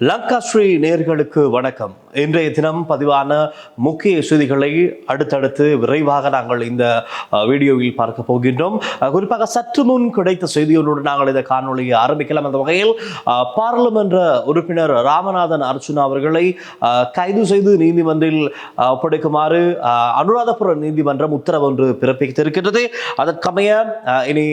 லங்கா ஸ்ரீ நேர்களுக்கு வணக்கம். இன்றைய தினம் பதிவான முக்கிய செய்திகளை அடுத்தடுத்து விரைவாக நாங்கள் இந்த வீடியோவில் பார்க்க போகின்றோம். குறிப்பாக சற்று முன் கிடைத்த செய்தியோடு நாங்கள் இந்த காணொலியை ஆரம்பிக்கலாம். அந்த வகையில் பாராளுமன்ற உறுப்பினர் ராமநாதன் அர்ஜுனா அவர்களை கைது செய்து நீதிமன்றில் ஒப்படைக்குமாறு அனுராதபுர நீதிமன்றம் உத்தரவு ஒன்று பிறப்பித்திருக்கின்றது. அதற்கமைய இனி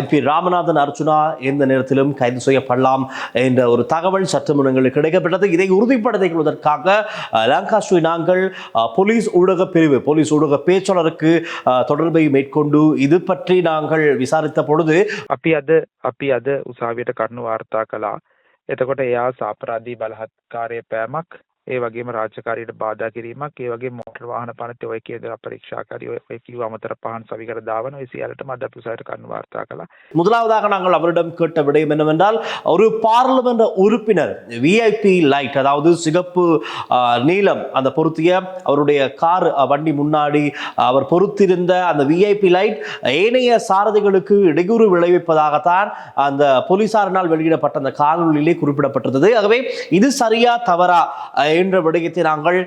எம்பி ராமநாதன் அர்ச்சுனா எந்த நேரத்திலும் கைது செய்யப்படலாம் என்ற ஒரு தகவல் சற்று முன் எங்களுக்கு கிடைக்கப்பட்டது. இதை உறுதிப்படுத்திக் கொள்வதற்காக அஹ், லங்காஸ்ரீ நாங்கள் அஹ், போலீஸ் ஊடக பிரிவு போலீஸ் ஊடக பேச்சாளருக்கு அஹ், தொடர்பை மேற்கொண்டு இது பற்றி நாங்கள் விசாரித்த பொழுது අපි අද අපි අද උසාවියට කරුණු වාර්තා කළා. එතකොට එයා සාපරාධී බලහත්කාරය පෑමක් ඒ වගේම රාජකාරියට බාධා කිරීමක් ඒ වගේ මෝටර් වාහන පනත ඔය කියන පරීක්ෂාකාරී ඔය ඔය කිව්ව අමතර පහන් සවිකර දාවන ඔය සියල්ලටම අද අපි උසාවියට කරුණු වාර්තා කළා. முதலாவதாக நாங்கள் அவரிடம் கேட்ட விடயம் என்னவென்றால் ஒரு பார்லிமெண்ட் உறுப்பினர் விஐபி லைட் அதாவது சிகப்பு ஆஹ், நீலம் அந்த பொருத்திய அவருடைய கார் அஹ், வண்டி முன்னாடி அவர் பொருத்திருந்த அந்த விஐபி லைட் ஏனைய சாரதிகளுக்கு இடையூறு விளைவிப்பதாகத்தான் அந்த போலீசாரினால் வெளியிடப்பட்ட அந்த காணொலியிலே குறிப்பிடப்பட்டிருந்தது ஆகவே இது சரியா தவறா அஹ், என்ற விடயத்தை நாங்கள்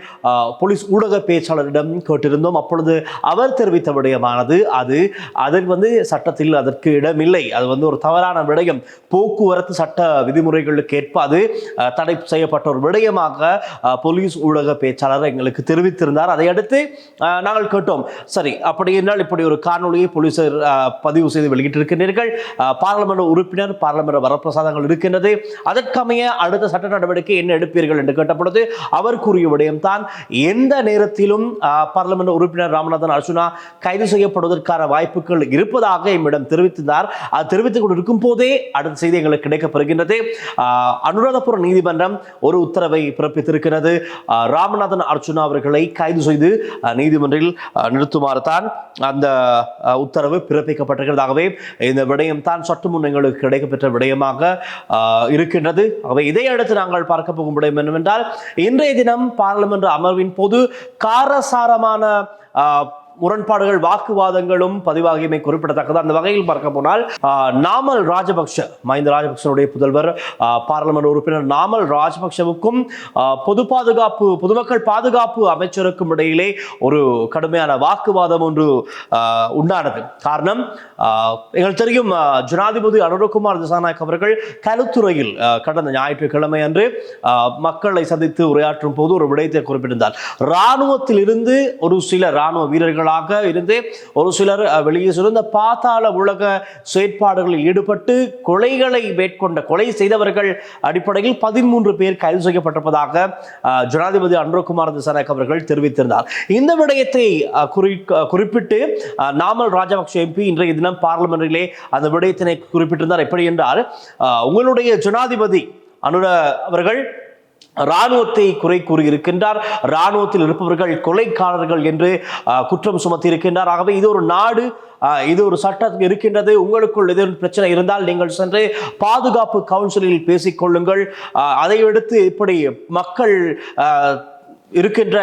போலீஸ் ஊடக பேச்சாளரிடம் கேட்டிருந்தோம். அப்பொழுது அவர் தெரிவித்த விடயமானது அது அதில் வந்து சட்டத்தில் அதற்கு இடமில்லை. அது வந்து ஒரு தவறான விடயம். போக்குவரத்து சட்ட விதிமுறைகளுக்கு ஏற்ப அது தடை செய்யப்பட்ட ஒரு விடயமாக போலீஸ் ஊடக பேச்சாளர் எங்களுக்கு தெரிவித்திருந்தார். அதையடுத்து நாங்கள் கேட்டோம். சரி அப்படி என்றால் இப்படி ஒரு காணொலியை போலீசார் பதிவு செய்து வெளியிட்டிருக்கின்றீர்கள். பாராளுமன்ற உறுப்பினர் பாராளுமன்ற வரப்பிரசாதங்கள் இருக்கின்றது. அதற்கமைய அடுத்த சட்ட நடவடிக்கை என்ன எடுப்பீர்கள் என்று கேட்டபொழுது அவர் கூறிய விடயம்தான் எந்த நேரத்திலும் அஹ், பாராளுமன்ற உறுப்பினர் ராமநாதன் அர்ஜுனா கைது செய்யப்படுவதற்கான வாய்ப்புகள் இருப்பதாக எம்மிடம் தெரிவித்திருந்தார். அது தெரிவித்துக் கொண்டிருக்கும் போதே அடுத்த செய்தி எங்களுக்கு கிடைக்கப்பெறுகின்றது அனுராதபுரம் நீதிமன்றம் ஒரு உத்தரவை பிறப்பித்திருக்கிறது. ராமநாதன் அர்ஜுனா அவர்களை கைது செய்து நீதிமன்றில் நிறுத்துமாறு தான் அந்த உத்தரவு பிறப்பிக்கப்பட்டிருக்கிறதாகவே இந்த விடயம் தான் சற்று முன் எங்களுக்கு கிடைக்கப்பெற்ற விடயமாக இருக்கின்றது. ஆகவே இதையடுத்து நாங்கள் பார்க்க போகும் விடயம் என்னவென்றால் இன்றைய தினம் பாராளுமன்ற அமர்வின் போது காரசாரமான ஆஹ், முரண்பாடுகள் வாக்குவாதங்களும் பதிவாகியமை குறிப்பிடத்தக்கது. அந்த வகையில் பார்க்க போனால் நாமல் ராஜபக்ஷ மஹிந்த ராஜபக்சனுடைய புதல்வர் பாராளுமன்ற உறுப்பினர் நாமல் ராஜபக்ஷவுக்கும் பொது பாதுகாப்பு பொதுமக்கள் பாதுகாப்பு அமைச்சருக்கும் இடையிலே ஒரு கடுமையான வாக்குவாதம் ஒன்று உண்டானது. காரணம் ஆஹ், எங்களுக்கு தெரியும் ஜனாதிபதி அனுரகுமார் திசாநாயக் அவர்கள் கருத்துறையில் கடந்த ஞாயிற்றுக்கிழமை அன்று மக்களை சந்தித்து உரையாற்றும் போது ஒரு விடயத்தை குறிப்பிட்டிருந்தார். இராணுவத்தில் இருந்து ஒரு சில இராணுவ வீரர்களாக இருந்து ஒரு சிலர் வெளியே சென்று இந்த பாதாள உலக செயற்பாடுகளில் ஈடுபட்டு கொலைகளை மேற்கொண்ட கொலை செய்தவர்கள் அடிப்படையில் பதிமூன்று பேர் கைது செய்யப்பட்டிருப்பதாக ஜனாதிபதி அன்ரோகுமார் திசாநாயக் அவர்கள் தெரிவித்திருந்தார். இந்த விடயத்தை குறி குறிப்பிட்டு நாமல் ராஜபக்ஷ எம்பி இன்றைய தினம் பார்லிமெண்டிலே அந்த விடயத்தினை குறிப்பிட்டிருந்தார். எப்படி என்றால் உங்களுடைய ஜனாதிபதி அனுர அவர்கள் ராணுவத்தை குறை கூறியிருக்கின்றார். ராணுவத்தில் இருப்பவர்கள் கொலைக்காரர்கள் என்று குற்றம் சுமத்தி இருக்கின்றார் ஆகவே இது ஒரு நாடு இது ஒரு சட்டம் இருக்கின்றது. உங்களுக்குள் எதுவும் பிரச்சனை இருந்தால் நீங்கள் சென்று பாதுகாப்பு கவுன்சிலில் பேசிக்கொள்ளுங்கள் அதை அடுத்து இப்படி மக்கள் இருக்கின்ற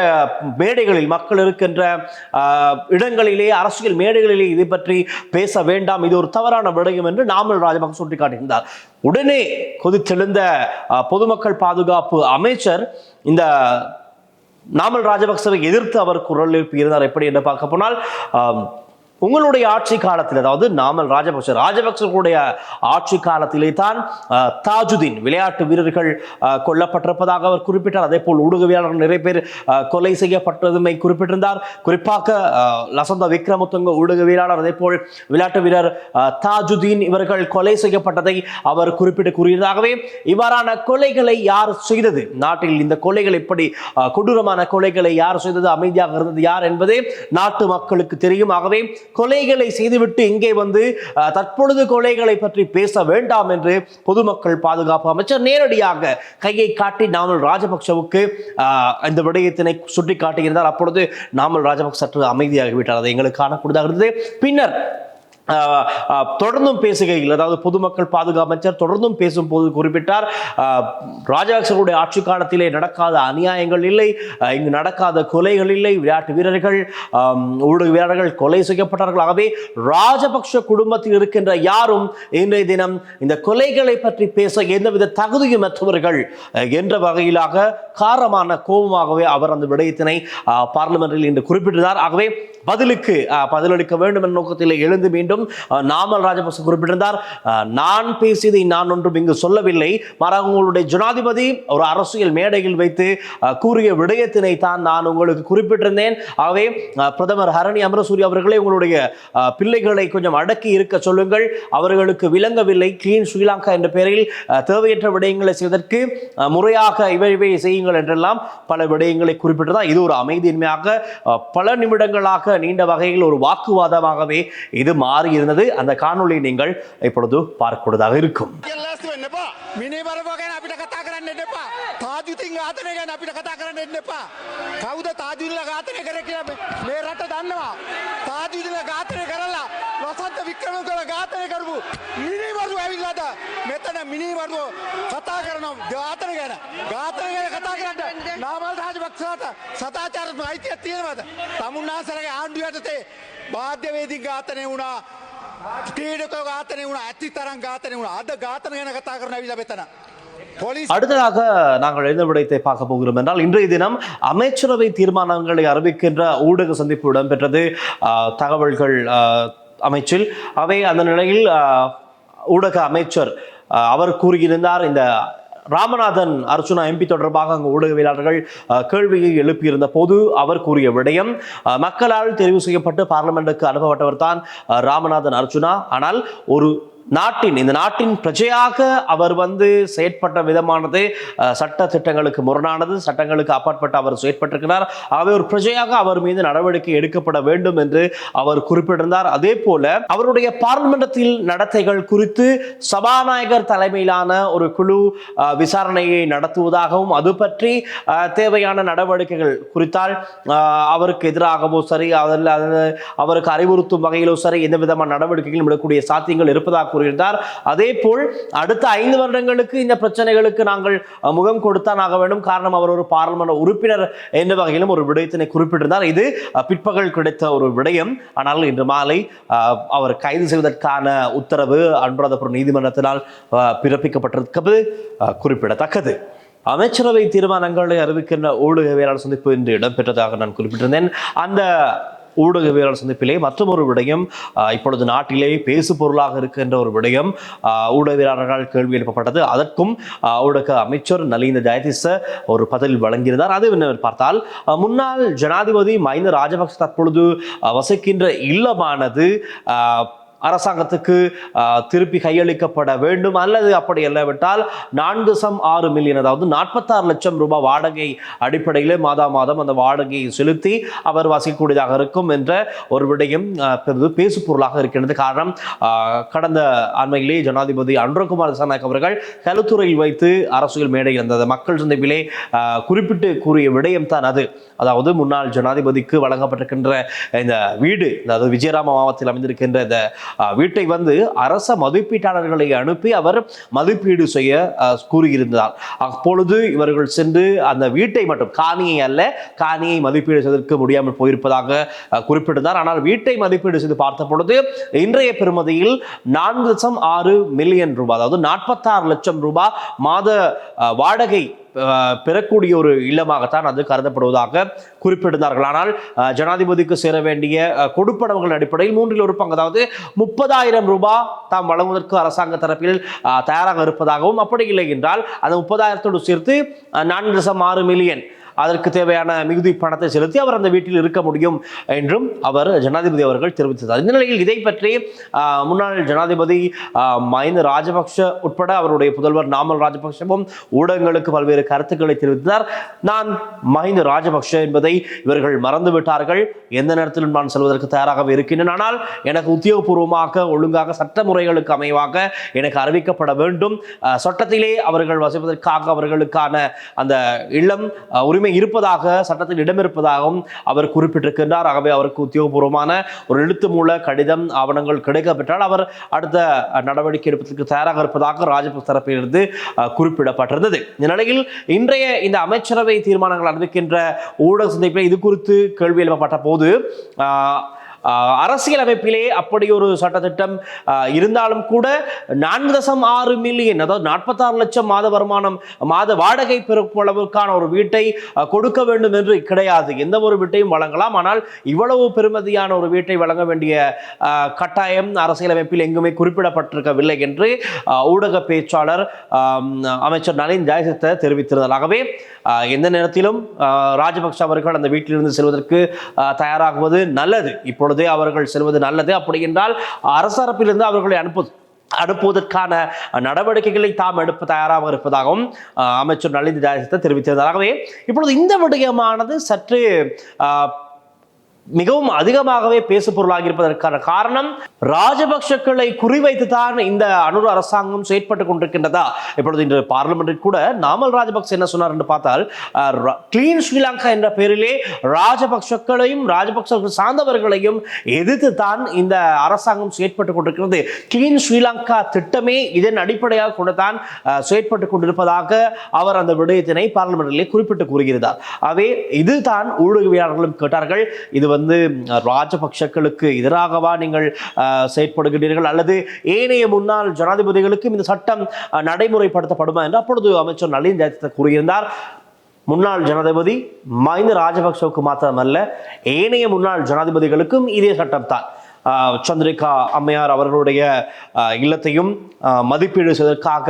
மேடைகளில் மக்கள் இருக்கின்ற இடங்களிலே அரசியல் மேடைகளிலே இதை பற்றி பேச வேண்டாம். இது ஒரு தவறான விடயம் என்று நாமல் ராஜபக்ச சுட்டிக்காட்டியிருந்தார் உடனே கொதித்தெழுந்த பொதுமக்கள் பாதுகாப்பு அமைச்சர் இந்த நாமல் ராஜபக்சவை எதிர்த்து அவர் குரல் எழுப்பியிருந்தார். எப்படி என்று பார்க்க போனால் உங்களுடைய ஆட்சி காலத்தில் அதாவது நாமல் ராஜபக்ச ராஜபக்சர்களுடைய ஆட்சி காலத்திலே தான் தாஜுதீன் விளையாட்டு வீரர்கள் கொல்லப்பட்டிருப்பதாக அவர் குறிப்பிட்டார். அதே போல் ஊடகவியாளர்கள் நிறைய பேர் கொலை செய்யப்பட்டதுமை குறிப்பிட்டிருந்தார். குறிப்பாக லசந்த விக்ரமதுங்க ஊடகவியலாளர் அதே போல் விளையாட்டு வீரர் தாஜுதீன் இவர்கள் கொலை செய்யப்பட்டதை அவர் குறிப்பிட்டு கூறியதாகவே இவ்வாறான கொலைகளை யார் செய்தது? நாட்டில் இந்த கொலைகள் இப்படி கொடூரமான கொலைகளை யார் செய்தது? அமைதியாக இருந்தது யார் என்பதே நாட்டு மக்களுக்கு தெரியும். ஆகவே கொலைகளை செய்துவிட்டு இங்கே வந்து தற்பொழுது கொலைகளை பற்றி பேச வேண்டாம் என்று பொதுமக்கள் பாதுகாப்பு அமைச்சர் நேரடியாக கையை காட்டி நாமல் ராஜபக்சவுக்கு இந்த விடயத்தினை சுட்டி காட்டியிருந்தார் அப்பொழுது நாமல் ராஜபக்ச சற்று அமைதியாகிவிட்டார். அதை எங்களுக்கு காணக்கூடியதாக இருந்தது. பின்னர் தொடர்ந்தும் பேசுகையில் அதாவது பொதுமக்கள் பாதுகாப்பு அமைச்சர் தொடர்ந்தும் பேசும்போது குறிப்பிட்டார் ராஜாக்சருடைய ஆட்சி காலத்திலே நடக்காத அநியாயங்கள் இல்லை இங்கு நடக்காத கொலைகள் இல்லை விளையாட்டு வீரர்கள் ஊடக வீரர்கள் கொலை செய்யப்பட்டார்கள். ஆகவே ராஜபக்ஷ குடும்பத்தில் இருக்கின்ற யாரும் இன்றைய தினம் இந்த கொலைகளை பற்றி பேச எந்தவித தகுதியுமற்றவர்கள் அஹ், என்ற வகையிலாக காரமான கோபமாகவே அவர் அந்த விடயத்தினை பார்லிமெண்டில் பார்லிமென்ட்டில் இன்று குறிப்பிட்டிருந்தார். ஆகவே பதிலுக்கு பதிலளிக்க வேண்டும் என்ற நோக்கத்தில் எழுந்து மீண்டும் என்றும் நாமல் ராஜபக்ச குறிப்பிட்டிருந்தார். நான் பேசியதை நான் ஒன்றும் இங்கு சொல்லவில்லை. மாறாக உங்களுடைய ஜனாதிபதி ஒரு அரசியல் மேடையில் வைத்து கூறிய விடயத்தினை தான் நான் உங்களுக்கு குறிப்பிட்டிருந்தேன். ஆகவே பிரதமர் ஹரணி அமரசூரி அவர்களே உங்களுடைய பிள்ளைகளை கொஞ்சம் அடக்கி இருக்க சொல்லுங்கள். அவர்களுக்கு விளங்கவில்லை. கிளீன் ஸ்ரீலங்கா என்ற பெயரில் தேவையற்ற விடயங்களை செய்வதற்கு முறையாக இவை இவை செய்யுங்கள் என்றெல்லாம் பல விடயங்களை குறிப்பிட்டதா இது ஒரு அமைதியின்மையாக பல நிமிடங்களாக நீண்ட வகையில் ஒரு வாக்குவாதமாகவே இது மாறி இருந்தது அந்த காணொளியை நீங்கள் இப்பொழுது பார்க்கக்கூடியதாக இருக்கும் ලැස්ති වෙන්න එපා මිනි බරප ගැන අපිට කතා කරන්න එන්න එපා තාජුතින් ඝාතනය ගැන අපිට කතා කරන්න එන්න එපා කවුද තාජුල්ල ඝාතනය කර කියලා මේ- මේ රට දන්නවා තාජුදිල ඝාතනය කරලා ලොසන්ත වික්‍රම කළ ඝාතනය කරපු මිනිවරු ඇවිල්ලාද මෙතන මිනිවරුව කතා කරනවා ඝාතන ගැන ඝාතන ගැන කතා කරන්න නාමල් රාජපක්ෂාට සතාචාරත්ම අයිතියක් තියෙනවද තමුන්නාසරගේ ආණ්ඩුව යටතේ බාධ්‍යවේදී ඝාතනය වුණා ක්‍රීඩක ඝාතනය වුණ ඇති තරම් ඝාතනය වුණ අද ඝාතන ගැන කතා කරන ඇවිල්ලා මෙතන පොලිස් அடுத்ததாக நாங்கள் எழுந்த விடயத்தை பார்க்க போகிறோம் என்றால் இன்றைய தினம் அமைச்சரவை தீர்மானங்களை அறிவிக்கின்ற ஊடக சந்திப்பு இடம்பெற்றது ஆஹ், தகவல்கள் ஆஹ், அமைச்சில் அவை அந்த நிலையில் ஆஹ், ஊடக அமைச்சர் ஆஹ், அவர் கூறியிருந்தார் இந்த ராமநாதன் அர்ச்சுனா எம்பி தொடர்பாக அங்கு ஊடகவியலாளர்கள் கேள்வியை எழுப்பியிருந்த போது அவர் கூறிய விடயம் மக்களால் தெரிவு செய்யப்பட்டு பார்லிமெண்ட்டுக்கு அனுப்பப்பட்டவர் தான் ராமநாதன் அர்ச்சுனா ஆனால் ஒரு நாட்டின் இந்த நாட்டின் பிரஜையாக அவர் வந்து செயற்பட்ட விதமானது சட்ட திட்டங்களுக்கு முரணானது சட்டங்களுக்கு அப்பாற்பட்டு அவர் செயற்பட்டிருக்கிறார். ஆகவே ஒரு பிரஜையாக அவர் மீது நடவடிக்கை எடுக்கப்பட வேண்டும் என்று அவர் குறிப்பிட்டிருந்தார். அதே போல அவருடைய பார்லிமெண்டத்தில் நடத்தைகள் குறித்து சபாநாயகர் தலைமையிலான ஒரு குழு விசாரணையை நடத்துவதாகவும் அது பற்றி தேவையான நடவடிக்கைகள் குறித்தால் அவருக்கு எதிராகவோ சரி அதில் அவருக்கு அறிவுறுத்தும் வகையிலோ சரி எந்த விதமான நடவடிக்கைகளும் எடுக்கக்கூடிய சாத்தியங்கள் இருப்பதாக கூறியிருந்தார். அதே போல் அடுத்த ஐந்து வருடங்களுக்கு இந்த பிரச்சனைகளுக்கு நாங்கள் முகம் கொடுத்தான் ஆக வேண்டும். காரணம் அவர் ஒரு பாராளுமன்ற உறுப்பினர் என்ற வகையிலும் ஒரு விடயத்தினை குறிப்பிட்டிருந்தார். இது பிற்பகல் கிடைத்த ஒரு விடயம். ஆனால் இன்று மாலை அஹ், அவர் கைது செய்வதற்கான உத்தரவு அனுராதபுரம் நீதிமன்றத்தினால் பிறப்பிக்கப்பட்டிருக்கிறது குறிப்பிடத்தக்கது. அமைச்சரவை தீர்மானங்களை அறிவிக்கின்ற ஊடகவியலாளர் சந்திப்பு இன்று இடம்பெற்றதாக நான் குறிப்பிட்டிருந்தேன். அந்த ஊடகவியலாளர் சந்திப்பிலே மற்றொரு விடயம் இப்பொழுது நாட்டிலே பேசு பொருளாக இருக்கின்ற ஒரு விடயம் ஊடகவியலாளர்களால் கேள்வி எழுப்பப்பட்டது. அதற்கும் ஊடக அமைச்சர் நலிந்த ஜெயதிச ஒரு பதில் வழங்கியிருந்தார். அது என்னவென்று பார்த்தால் முன்னாள் ஜனாதிபதி மஹிந்த ராஜபக்ச தற்பொழுது வசிக்கின்ற இல்லமானது அரசாங்கத்துக்கு திருப்பி கையளிக்கப்பட வேண்டும். அல்லது அப்படி இல்லாவிட்டால் நான்கு சம் ஆறு மில்லியன் அதாவது நாற்பத்தாறு லட்சம் ரூபாய் வாடகை அடிப்படையிலே மாதா மாதம் அந்த வாடகையை செலுத்தி அவர் வசிக்கக்கூடியதாக இருக்கும் என்ற ஒரு விடயம் பெரிது பேசு பொருளாக இருக்கின்றது. காரணம் கடந்த அண்மையிலே ஜனாதிபதி அன்றகுமார் திசாநாயக் அவர்கள் கலுத்துறையில் வைத்து அரசியல் மேடையில் இருந்தது. மக்கள் சந்திப்பிலே குறிப்பிட்டு கூறிய விடயம் தான் அது. அதாவது முன்னாள் ஜனாதிபதிக்கு வழங்கப்பட்டிருக்கின்ற இந்த வீடு அதாவது விஜயராம மாவட்டத்தில் அமைந்திருக்கின்ற இந்த வீட்டை வந்து அரச மதிப்பீட்டாளர்களை அனுப்பி அவர் மதிப்பீடு செய்ய அஹ், கூறியிருந்தார். அப்பொழுது இவர்கள் சென்று அந்த வீட்டை மட்டும் காணியை அல்ல காணியை மதிப்பீடு செய்வதற்கு முடியாமல் போயிருப்பதாக குறிப்பிட்டிருந்தார். ஆனால் வீட்டை மதிப்பீடு செய்து பார்த்த பொழுது இன்றைய பெறுமதியில் நான்கு லட்சம் ஆறு மில்லியன் ரூபாய் அதாவது நாற்பத்தாறு லட்சம் ரூபாய் மாத வாடகை பெறக்கூடிய ஒரு இல்லமாகத்தான் அது கருதப்படுவதாக குறிப்பிட்டிருந்தார்கள். ஆனால் ஜனாதிபதிக்கு சேர வேண்டிய அஹ், கொடுப்பனவுகள் அடிப்படையில் மூன்றில் ஒரு பங்கு அதாவது முப்பதாயிரம் ரூபாய் தாம் வழங்குவதற்கு அரசாங்க தரப்பில் தயாராக இருப்பதாகவும் அப்படி இல்லை என்றால் அந்த முப்பதாயிரத்தோடு சேர்த்து நான்கு தசம் ஆறு மில்லியன் அதற்கு தேவையான மிகுதி பணத்தை செலுத்தி அவர் அந்த வீட்டில் இருக்க முடியும் என்றும் அவர் ஜனாதிபதி அவர்கள் தெரிவித்தார் இந்த நிலையில் இதை பற்றி முன்னாள் ஜனாதிபதி மஹிந்த ராஜபக்ஷ உட்பட அவருடைய புதல்வர் நாமல் ராஜபக்ஷவும் ஊடகங்களுக்கு பல்வேறு கருத்துக்களை தெரிவித்தார் நான் மஹிந்த ராஜபக்ஷ என்பதை இவர்கள் மறந்து விட்டார்கள் எந்த நேரத்திலும் நான் செல்வதற்கு தயாராக இருக்கின்றேன். ஆனால் எனக்கு உத்தியோகபூர்வமாக ஒழுங்காக சட்ட முறைகளுக்கு அமைவாக எனக்கு அறிவிக்கப்பட வேண்டும். சட்டத்திலே அவர்கள் வசிப்பதற்காக அவர்களுக்கான அந்த இல்லம் உரிமை உரிமை இருப்பதாக சட்டத்தில் இடம் இருப்பதாகவும் அவர் குறிப்பிட்டிருக்கின்றார். ஆகவே அவருக்கு உத்தியோகபூர்வமான ஒரு எழுத்து மூல கடிதம் ஆவணங்கள் கிடைக்கப்பெற்றால் அவர் அடுத்த நடவடிக்கை எடுப்பதற்கு தயாராக இருப்பதாக ராஜபக்ச தரப்பிலிருந்து குறிப்பிடப்பட்டிருந்தது. இந்த நிலையில் இன்றைய இந்த அமைச்சரவை தீர்மானங்கள் அறிவிக்கின்ற ஊடக சந்திப்பில் இது குறித்து கேள்வி எழுப்பப்பட்ட போது ஆஹ், அரசியலமைப்பிலே அப்படி ஒரு சட்டத்திட்டம் இருந்தாலும் கூட நான்கு தசம் ஆறு மில்லியன் அதாவது நாற்பத்தாறு லட்சம் மாத வருமானம் மாத வாடகை பெறும் அளவுக்கான ஒரு வீட்டை கொடுக்க வேண்டும் என்று கிடையாது. எந்த ஒரு வீட்டையும் வழங்கலாம். ஆனால் இவ்வளவு பெருமதியான ஒரு வீட்டை வழங்க வேண்டிய கட்டாயம் அரசியலமைப்பில் எங்குமே குறிப்பிடப்பட்டிருக்கவில்லை என்று ஊடக பேச்சாளர் அமைச்சர் நளின் ஜெயசித்த தெரிவித்திருந்தார் எந்த நேரத்திலும் ராஜபக்ஷ அவர்கள் அந்த வீட்டிலிருந்து செல்வதற்கு தயாராகுவது நல்லது. இப்போ பொழுது அவர்கள் செல்வது நல்லது. அப்படி என்றால் அரசரப்பிலிருந்து அவர்களை அனுப்பு அனுப்புவதற்கான நடவடிக்கைகளை தாம் எடுப்ப தயாராக இருப்பதாகவும் அமைச்சர் நளின் ஜெயசித்த தெரிவித்திருந்தார். ஆகவே இப்பொழுது இந்த விடயமானது சற்று மிகவும் அதிகமாகவே பேசு பொருளாக இருப்பதற்கான காரணம் ராஜபக்ஷக்களை குறிவைத்து தான் இந்த அனுர் அரசாங்கம் செயற்பட்டு கொண்டிருக்கின்றதா? இப்பொழுது இன்று பார்லிமெண்டில் கூட நாமல் ராஜபக்ச என்ன சொன்னார் என்று பார்த்தால் கிளீன் ஸ்ரீலங்கா என்ற பெயரிலே ராஜபக்ஷக்களையும் ராஜபக்ச சார்ந்தவர்களையும் எதிர்த்து தான் இந்த அரசாங்கம் செயற்பட்டு கொண்டிருக்கிறது. கிளீன் ஸ்ரீலங்கா திட்டமே இதன் அடிப்படையாக கொண்டு தான் செயற்பட்டு கொண்டிருப்பதாக அவர் அந்த விடயத்தினை பார்லிமெண்டிலே குறிப்பிட்டு கூறுகிறார். அவை இதுதான் ஊடகவியலாளர்களும் கேட்டார்கள். இது வந்து ராஜபக்ஷக்களுக்கு எதிராகவா நீங்கள் செயற்படுகிறீர்கள் அல்லது ஏனைய முன்னாள் ஜனாதிபதிகளுக்கும் இந்த சட்டம் நடைமுறைப்படுத்தப்படுமா என்று அப்பொழுது அமைச்சர் நளின் ஜெயதித்த கூறியிருந்தார். முன்னாள் ஜனாதிபதி மஹிந்த ராஜபக்சவுக்கு மாத்திரமல்ல ஏனைய முன்னாள் ஜனாதிபதிகளுக்கும் இதே சட்டம் தான். சந்திரிகா அம்மையார் அவர்களுடைய இல்லத்தையும் மதிப்பீடு செய்வதற்காக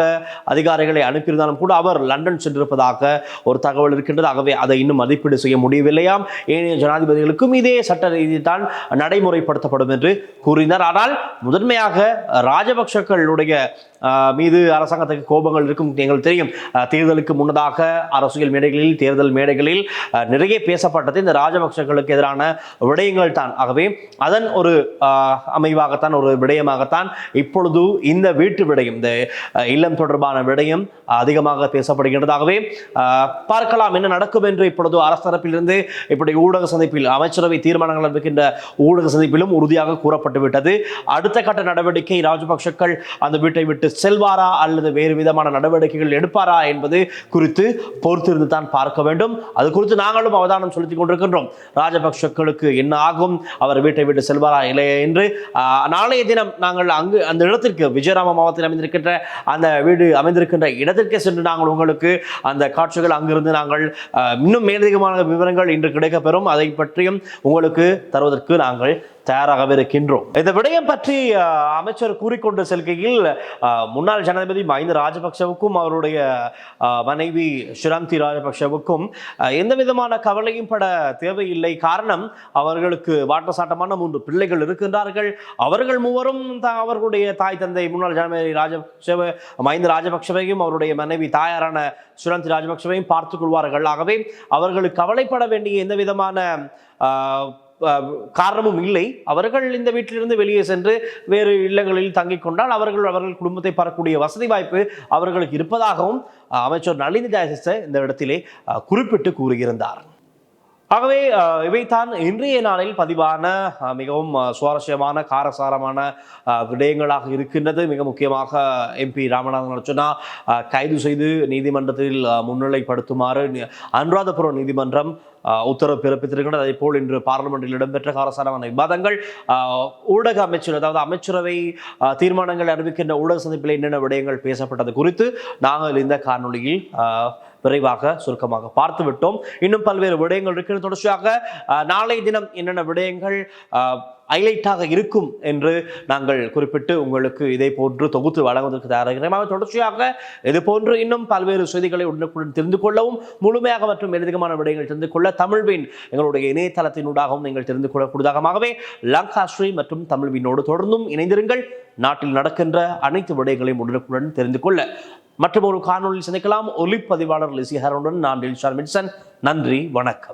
அதிகாரிகளை அனுப்பியிருந்தாலும் கூட அவர் லண்டன் சென்றிருப்பதாக ஒரு தகவல் இருக்கின்றது. ஆகவே அதை இன்னும் மதிப்பீடு செய்ய முடியவில்லையாம். ஏனைய ஜனாதிபதிகளுக்கும் இதே சட்ட ரீதி தான் நடைமுறைப்படுத்தப்படும் என்று கூறினார். ஆனால் முதன்மையாக ராஜபக்ஷக்களுடைய மீது அரசாங்கத்துக்கு கோபங்கள் இருக்கும் எங்களுக்கு தெரியும். தேர்தலுக்கு முன்னதாக அரசியல் மேடைகளில் தேர்தல் மேடைகளில் நிறைய பேசப்பட்டது. இந்த ராஜபக்சர்களுக்கு எதிரான விடயங்கள் தான். ஆகவே அதன் ஒரு அமைவாகத்தான் ஒரு விடயமாகத்தான் இப்பொழுது இந்த வீட்டு விடயம் இந்த இல்லம் தொடர்பான விடயம் அதிகமாக பேசப்படுகின்றதாகவே பார்க்கலாம் என்ன நடக்கும் என்று இப்பொழுது அரசு தரப்பிலிருந்து இப்படி ஊடக சந்திப்பில் அமைச்சரவை தீர்மானங்கள் இருக்கின்ற ஊடக சந்திப்பிலும் உறுதியாக கூறப்பட்டு விட்டது அடுத்த கட்ட நடவடிக்கை ராஜபக்ஷக்கள் அந்த வீட்டை விட்டு செல்வாரா அல்லது வேறு விதமான நடவடிக்கைகள் எடுப்பாரா என்பது குறித்து பொறுத்திருந்து தான் பார்க்க வேண்டும். அது குறித்து நாங்களும் அவதானம் செலுத்திக் கொண்டிருக்கின்றோம். ராஜபக்சக்களுக்கு என்ன ஆகும்? அவர் வீட்டை விட்டு செல்வாரா இல்லையா என்று நாளைய தினம் நாங்கள் அங்கு அந்த இடத்திற்கு விஜயராம மாவட்டத்தில் அமைந்திருக்கின்ற அந்த வீடு அமைந்திருக்கின்ற இடத்திற்கே சென்று நாங்கள் உங்களுக்கு அந்த காட்சிகள் அங்கிருந்து நாங்கள் இன்னும் மேலதிகமான விவரங்கள் இன்று கிடைக்கப்பெறும். அதை பற்றியும் உங்களுக்கு தருவதற்கு நாங்கள் தயாராகவே இருக்கின்றோம் இந்த விடயம் பற்றி அமைச்சர் கூறிக்கொண்டு செல்கையில் முன்னாள் ஜனாதிபதி மஹிந்த ராஜபக்சவுக்கும் அவருடைய மனைவி ஷிராந்தி ராஜபக்சவுக்கும் எந்த விதமான கவலையும் பட தேவையில்லை. காரணம் அவர்களுக்கு வாட்டசாட்டமான மூன்று பிள்ளைகள் இருக்கின்றார்கள். அவர்கள் மூவரும் அவர்களுடைய தாய் தந்தை முன்னாள் ஜனாதிபதி ராஜபக்சவ மஹிந்த ராஜபக்சவையும் அவருடைய மனைவி தாயாரான சுரந்தி ராஜபக்சவையும் பார்த்துக் கொள்வார்கள். ஆகவே அவர்களுக்கு கவலைப்பட வேண்டிய எந்த விதமான காரணமும் இல்லை. அவர்கள் இந்த வீட்டிலிருந்து வெளியே சென்று வேறு இல்லங்களில் தங்கிக் கொண்டால் அவர்கள் அவர்கள் குடும்பத்தை பெறக்கூடிய வசதி வாய்ப்பு அவர்களுக்கு இருப்பதாகவும் அமைச்சர் நளினி ஜெயசிச இந்த இடத்திலே குறிப்பிட்டு கூறியிருந்தார் ஆகவே அஹ், இவைதான் இன்றைய நாளில் பதிவான அஹ், மிகவும் சுவாரஸ்யமான காரசாரமான அஹ், விடயங்களாக இருக்கின்றது. மிக முக்கியமாக எம்பி ராமநாதன் அர்ச்சனா கைது செய்து நீதிமன்றத்தில் முன்னிலைப்படுத்துமாறு அனுராதபுரம் நீதிமன்றம் உத்தரவு பிறப்பித்திருக்கின்றது அதே போல் இன்று பார்லிமெண்டில் இடம்பெற்ற காரசாரமான விவாதங்கள் ஊடக அமைச்சர் அதாவது அமைச்சரவை தீர்மானங்கள் அறிவிக்கின்ற ஊடக சந்திப்பில் என்னென்ன விடயங்கள் பேசப்பட்டது குறித்து நாங்கள் இந்த காணொளியில் விரைவாக சுருக்கமாக பார்த்து விட்டோம். இன்னும் பல்வேறு விடயங்கள் இருக்கிறது தொடர்ச்சியாக நாளை தினம் என்னென்ன விடயங்கள் ஹைலைட்டாக இருக்கும் என்று நாங்கள் குறிப்பிட்டு உங்களுக்கு இதை போன்று தொகுத்து வழங்குவதற்கு தயாராக தொடர்ச்சியாக இது போன்று இன்னும் பல்வேறு செய்திகளை உடனுக்குடன் தெரிந்து கொள்ளவும் முழுமையாக மற்றும் எழுதிகமான விடயங்கள் தெரிந்து கொள்ள தமிழ்வின் எங்களுடைய இணையதளத்தினூடாகவும் நீங்கள் தெரிந்து கொள்ளக்கூடியதாகவே லங்கா ஸ்ரீ மற்றும் தமிழ்வினோடு தொடர்ந்தும் இணைந்திருங்கள். நாட்டில் நடக்கின்ற அனைத்து விடயங்களையும் உடனுக்குடன் தெரிந்து கொள்ள. மற்றும் ஒரு காணொலியில் சந்திக்கலாம். ஒலிப்பதிவாளர் லிசி ஹரனுடன் நான் டில்ஷான் மிட்சன் நன்றி வணக்கம்.